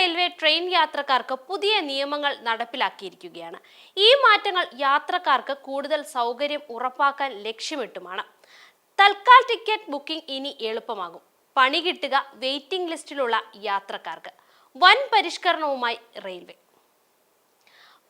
Railway train യാത്രക്കാർക്ക് പുതിയ നിയമങ്ങൾ നടപ്പിലാക്കിയിരിക്കുകയാണ്. ഈ മാറ്റങ്ങൾ യാത്രക്കാർക്ക് കൂടുതൽ സൗകര്യം ഉറപ്പാക്കാൻ ലക്ഷ്യമിട്ടുമാണ്. തൽക്കാൽ ടിക്കറ്റ് ബുക്കിംഗ് ഇനി എളുപ്പമാകും. പണി കിട്ടുക വെയിറ്റിംഗ് ലിസ്റ്റിലുള്ള യാത്രക്കാർക്ക്. വൻ പരിഷ്കരണവുമായി റെയിൽവേ.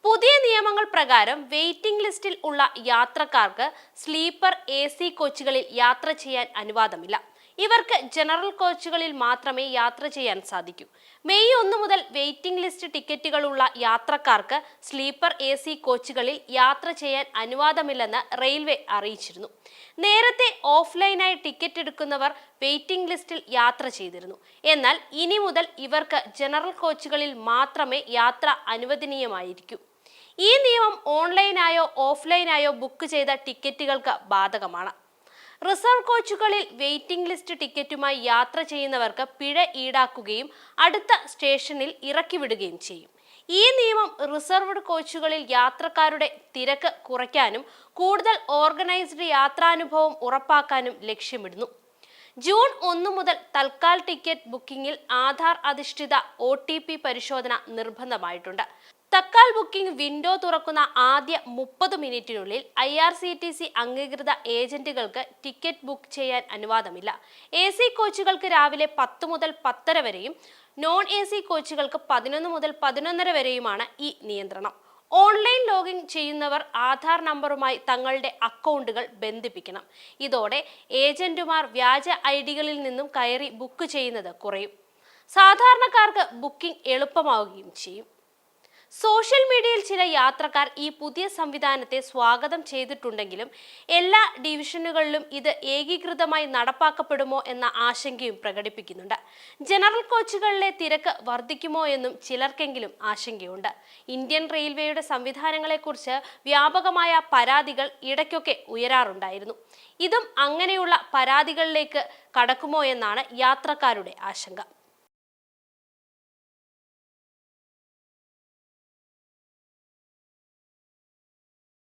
പുതിയ നിയമങ്ങൾ പ്രകാരം വെയിറ്റിംഗ് ലിസ്റ്റിൽ ഉള്ള യാത്രക്കാർക്ക് സ്ലീപ്പർ എ സി കോച്ചുകളിൽ യാത്ര ചെയ്യാൻ അനുവാദമില്ല. ഇവർക്ക് ജനറൽ കോച്ചുകളിൽ മാത്രമേ യാത്ര ചെയ്യാൻ സാധിക്കൂ. മെയ് ഒന്ന് മുതൽ വെയിറ്റിംഗ് ലിസ്റ്റ് ടിക്കറ്റുകളുള്ള യാത്രക്കാർക്ക് സ്ലീപ്പർ എ സി കോച്ചുകളിൽ യാത്ര ചെയ്യാൻ അനുവാദമില്ലെന്ന് റെയിൽവേ അറിയിച്ചിരുന്നു. നേരത്തെ ഓഫ്ലൈനായി ടിക്കറ്റ് എടുക്കുന്നവർ വെയിറ്റിംഗ് ലിസ്റ്റിൽ യാത്ര ചെയ്തിരുന്നു. എന്നാൽ ഇനി മുതൽ ഇവർക്ക് ജനറൽ കോച്ചുകളിൽ മാത്രമേ യാത്ര അനുവദനീയമായിരിക്കൂ. ഈ നിയമം ഓൺലൈനായോ ഓഫ്ലൈനായോ ബുക്ക് ചെയ്ത ടിക്കറ്റുകൾക്ക് ബാധകമാണ്. റിസർവ് കോച്ചുകളിൽ വെയിറ്റിംഗ് ലിസ്റ്റ് ടിക്കറ്റുമായി യാത്ര ചെയ്യുന്നവർക്ക് പിഴ ഈടാക്കുകയും അടുത്ത സ്റ്റേഷനിൽ ഇറക്കിവിടുകയും ചെയ്യും. ഈ നിയമം റിസർവ്ഡ് കോച്ചുകളിൽ യാത്രക്കാരുടെ തിരക്ക് കുറയ്ക്കാനും കൂടുതൽ ഓർഗനൈസ്ഡ് യാത്രാനുഭവം ഉറപ്പാക്കാനും ലക്ഷ്യമിടുന്നു. ജൂൺ ഒന്ന് മുതൽ തൽക്കാൽ ടിക്കറ്റ് ബുക്കിംഗിൽ ആധാർ അധിഷ്ഠിത ഒ പരിശോധന നിർബന്ധമായിട്ടുണ്ട്. തക്കാൽ ബുക്കിംഗ് വിൻഡോ തുറക്കുന്ന ആദ്യ മുപ്പത് മിനിറ്റിനുള്ളിൽ I R C T C അംഗീകൃത ഏജന്റുകൾക്ക് ടിക്കറ്റ് ബുക്ക് ചെയ്യാൻ അനുവാദമില്ല. എ സി കോച്ചുകൾക്ക് രാവിലെ പത്ത് മുതൽ പത്തര വരെയും നോൺ എ സി കോച്ചുകൾക്ക് പതിനൊന്ന് മുതൽ പതിനൊന്നര വരെയുമാണ് ഈ നിയന്ത്രണം. ഓൺലൈൻ ലോഗിൻ ചെയ്യുന്നവർ ആധാർ നമ്പറുമായി തങ്ങളുടെ അക്കൗണ്ടുകൾ ബന്ധിപ്പിക്കണം. ഇതോടെ ഏജന്റുമാർ വ്യാജ ഐ ഡികളിൽ നിന്നും കയറി ബുക്ക് ചെയ്യുന്നത് കുറയും. സാധാരണക്കാർക്ക് ബുക്കിംഗ് എളുപ്പമാവുകയും ചെയ്യും. സോഷ്യൽ മീഡിയയിൽ ചില യാത്രക്കാർ ഈ പുതിയ സംവിധാനത്തെ സ്വാഗതം ചെയ്തിട്ടുണ്ടെങ്കിലും എല്ലാ ഡിവിഷനുകളിലും ഇത് ഏകീകൃതമായി നടപ്പാക്കപ്പെടുമോ എന്ന ആശങ്കയും പ്രകടിപ്പിക്കുന്നുണ്ട്. ജനറൽ കോച്ചുകളിലെ തിരക്ക് വർദ്ധിക്കുമോ എന്നും ചിലർക്കെങ്കിലും ആശങ്കയുണ്ട്. ഇന്ത്യൻ റെയിൽവേയുടെ സംവിധാനങ്ങളെക്കുറിച്ച് വ്യാപകമായ പരാതികൾ ഇടയ്ക്കൊക്കെ ഉയരാറുണ്ടായിരുന്നു. ഇതും അങ്ങനെയുള്ള പരാതികളിലേക്ക് കടക്കുമോ എന്നാണ് യാത്രക്കാരുടെ ആശങ്ക.